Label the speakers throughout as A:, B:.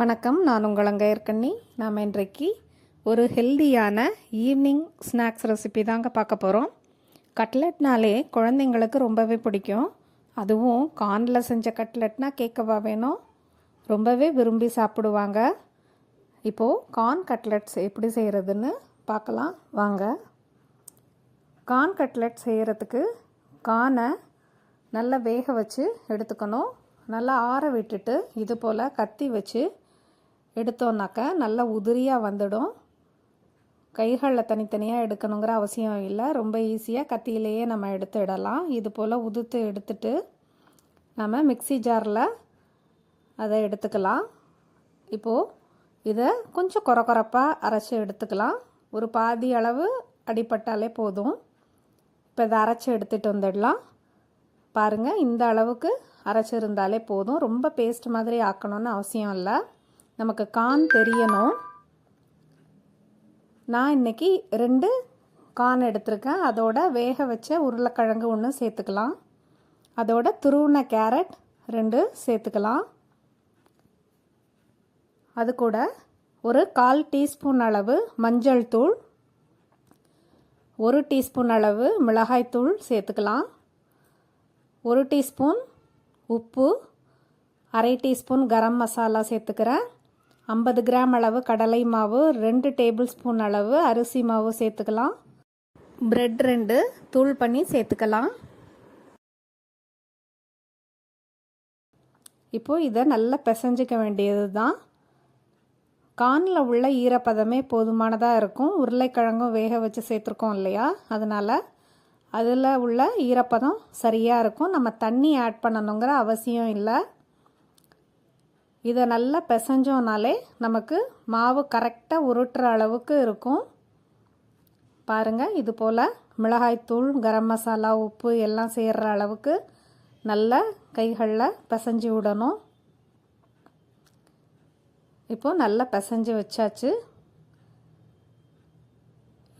A: வணக்கம். நான் உங்கள் அங்கையர்கண்ணி நாம் இன்றைக்கு ஒரு ஹெல்தியான ஈவினிங் ஸ்நாக்ஸ் ரெசிபி தாங்க பார்க்க போகிறோம் கட்லெட்னாலே குழந்தைங்களுக்கு ரொம்பவே பிடிக்கும். அதுவும் கார்னில் செஞ்ச கட்லெட்னா கேட்கவா வேணும்? ரொம்பவே விரும்பி சாப்பிடுவாங்க. இப்போது கார்ன் கட்லெட்ஸ் எப்படி செய்கிறதுன்னு பார்க்கலாம். வாங்க. கார்ன் கட்லெட் செய்கிறதுக்கு கானை நல்லா வேக வச்சு எடுத்துக்கணும். நல்லா ஆற விட்டுட்டு இது போல் கத்தி வச்சு எடுத்தோன்னாக்கா நல்லா உதிரியாக வந்துடும். கைகளில் தனித்தனியாக எடுக்கணுங்கிற அவசியம் இல்லை. ரொம்ப ஈஸியாக கத்தியிலேயே நம்ம எடுத்துடலாம் இது போல் உதுத்து எடுத்துட்டு நம்ம மிக்ஸி ஜாரில் அதை எடுத்துக்கலாம். இப்போது இதை கொஞ்சம் குறை குறைப்பாக அரைச்சி எடுத்துக்கலாம். ஒரு பாதி அளவு அடிப்பட்டாலே போதும். இப்போ இதை அரைச்சி எடுத்துகிட்டு வந்துடலாம். பாருங்கள் இந்த அளவுக்கு அரைச்சிருந்தாலே போதும். ரொம்ப பேஸ்ட் மாதிரி ஆக்கணும்னு அவசியம் இல்லை. நமக்கு கான் தெரியணும். நான் இன்னைக்கு ரெண்டு கான் எடுத்திருக்கேன். அதோட வேக வச்ச உருளைக்கிழங்கு ஒன்று சேர்த்துக்கலாம். அதோட துருவின கேரட் ரெண்டு சேர்த்துக்கலாம். அது கூட ஒரு கால் டீஸ்பூன் அளவு மஞ்சள் தூள் ஒரு டீஸ்பூன் அளவு மிளகாய் தூள் சேர்த்துக்கலாம். ஒரு டீஸ்பூன் உப்பு அரை டீஸ்பூன் கரம் மசாலா சேர்த்துக்கிறேன். ஐம்பது கிராம் அளவு கடலை மாவு ரெண்டு டேபிள் ஸ்பூன் அளவு அரிசி மாவு சேர்த்துக்கலாம். பிரெட் ரெண்டு தூள் பண்ணி சேர்த்துக்கலாம். இப்போது இதை நல்லா பிசைஞ்சிக்க வேண்டியது தான் கானில் உள்ள ஈரப்பதமே போதுமானதாக இருக்கும். உருளைக்கிழங்கும் வேக வச்சு சேர்த்துருக்கோம் இல்லையா? அதனால் அதில் உள்ள ஈரப்பதம் சரியாக இருக்கும். நம்ம தண்ணி ஆட் பண்ணணுங்கிற அவசியம் இல்லை. இதை நல்லா பிசைஞ்சோனாலே நமக்கு மாவு கரெக்டாக உருட்டுற அளவுக்கு இருக்கும். பாருங்கள் இது போல் மிளகாய்த்தூள் கரம் மசாலா உப்பு எல்லாம் சேர்கிற அளவுக்கு நல்லா கைகளில் பிசைஞ்சு விடணும். இப்போ நல்லா பிசைஞ்சு வச்சாச்சு.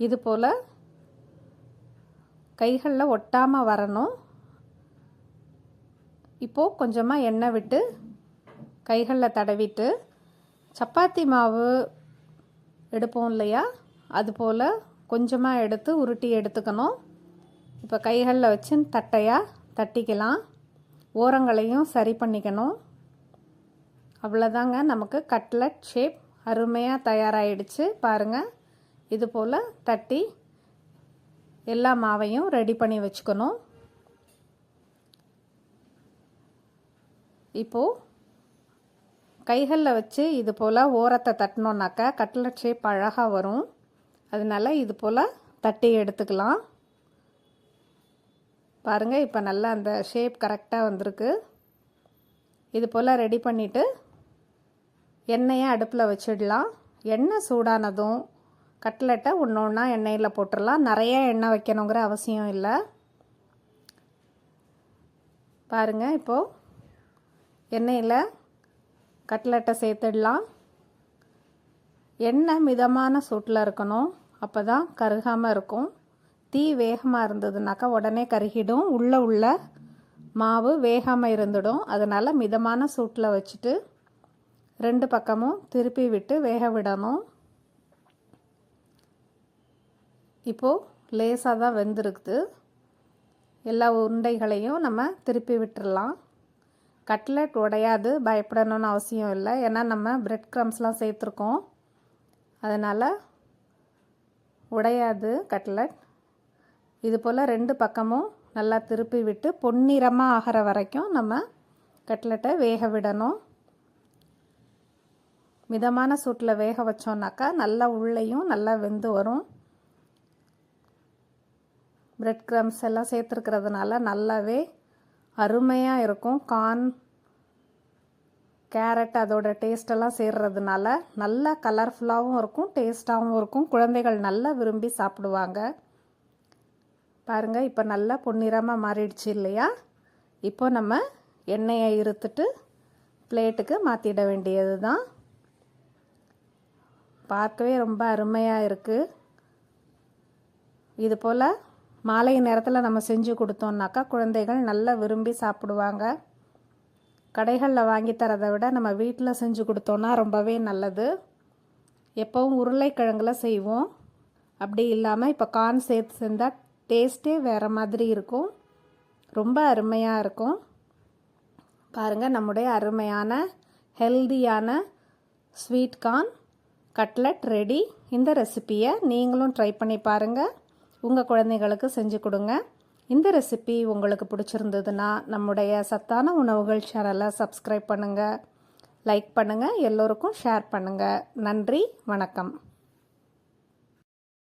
A: இது போல் கைகளில் ஒட்டாமல் வரணும். இப்போது கொஞ்சமாக எண்ணெய் விட்டு கைகளில் தடவிட்டு சப்பாத்தி மாவு எடுப்போம் இல்லையா? அதுபோல் கொஞ்சமாக எடுத்து உருட்டி எடுத்துக்கணும். இப்போ கைகளில் வச்சு தட்டையாக தட்டிக்கலாம். ஓரங்களையும் சரி பண்ணிக்கணும். அவ்வளோதாங்க நமக்கு கட்லட் ஷேப் அருமையாக தயாராகிடுச்சு பாருங்கள் இது போல் தட்டி எல்லா மாவையும் ரெடி பண்ணி வச்சுக்கணும். இப்போது கைகளில் வச்சு இது போல் ஓரத்தை தட்டினோன்னாக்கா கட்லட் ஷேப் அழகாக வரும். அதனால் இது போல் தட்டி எடுத்துக்கலாம். பாருங்கள் இப்போ நல்லா அந்த ஷேப் கரெக்டாக வந்திருக்கு. இது போல் ரெடி பண்ணிவிட்டு எண்ணெயை அடுப்பில் வச்சிடலாம். எண்ணெய் சூடானதும் கட்லெட்டை ஒன்று ஒன்றா எண்ணெயில் போட்டுடலாம். நிறைய எண்ணெய் வைக்கணுங்கிற அவசியம் இல்லை. பாருங்கள் இப்போது எண்ணெயில் கட்லெட்டை சேர்த்துடலாம். எண்ணெய் மிதமான சூட்டில் இருக்கணும். அப்போ தான் கருகாமல் இருக்கும். தீ வேகமாக இருந்ததுனாக்கா உடனே கருகிடும். உள்ளே உள்ள மாவு வேகாமல் இருந்துடும். அதனால் மிதமான சூட்டில் வச்சுட்டு ரெண்டு பக்கமும் திருப்பி விட்டு வேக விடணும். இப்போது லேசாக தான் வெந்திருக்குது. எல்லா உருண்டைகளையும் நம்ம திருப்பி விட்டுடலாம். கட்லெட் உடையாது பயப்படணும்னு அவசியம் இல்லை. ஏன்னா நம்ம பிரெட் க்ரம்ஸ்லாம் சேர்த்துருக்கோம். அதனால் உடையாது கட்லட் இது போல் ரெண்டு பக்கமும் நல்லா திருப்பி விட்டு பொன்னிறமாக ஆகிற வரைக்கும் நம்ம கட்லெட்டை வேக விடணும். மிதமான சூட்டில் வேக வச்சோன்னாக்கா நல்லா உள்ளேயும் நல்லா வெந்து வரும். பிரெட் க்ரம்ஸ் எல்லாம் சேர்த்துருக்கிறதுனால நல்லாவே அருமையாக இருக்கும். கார்ன் கேரட் அதோட டேஸ்டெல்லாம் சேர்றதுனால நல்லா கலர்ஃபுல்லாகவும் இருக்கும் டேஸ்ட்டாகவும் இருக்கும். குழந்தைகள் நல்லா விரும்பி சாப்பிடுவாங்க. பாருங்கள் இப்போ நல்லா பொன்னிறமாக மாறிடுச்சு இல்லையா? இப்போ நம்ம எண்ணெயை இருத்துட்டு பிளேட்டுக்கு மாற்றிட வேண்டியது தான் பார்க்கவே ரொம்ப அருமையாக இருக்குது இது போல் மாலை நேரத்தில் நம்ம செஞ்சு கொடுத்தோம்னாக்கா குழந்தைகள் நல்லா விரும்பி சாப்பிடுவாங்க. கடைகளில் வாங்கி தரதை விட நம்ம வீட்டில் செஞ்சு கொடுத்தோன்னா ரொம்பவே நல்லது. எப்போவும் உருளைக்கிழங்குல செய்வோம். அப்படி இல்லாமல் இப்போ கார்ன் சேர்த்து செஞ்சால் டேஸ்ட்டே வேறு மாதிரி இருக்கும். ரொம்ப அருமையாக இருக்கும். பாருங்கள் நம்முடைய அருமையான ஹெல்தியான ஸ்வீட் கார்ன் கட்லட் ரெடி. இந்த ரெசிப்பியை நீங்களும் ட்ரை பண்ணி பாருங்கள் உங்கள் குழந்தைகளுக்கு செஞ்சு கொடுங்க. இந்த ரெசிபி உங்களுக்கு பிடிச்சிருந்ததுன்னா நம்முடைய சத்தான உணவுகள் சேனலை சப்ஸ்கிரைப் பண்ணுங்கள் லைக் பண்ணுங்கள் எல்லோருக்கும் ஷேர் பண்ணுங்கள் நன்றி. வணக்கம்.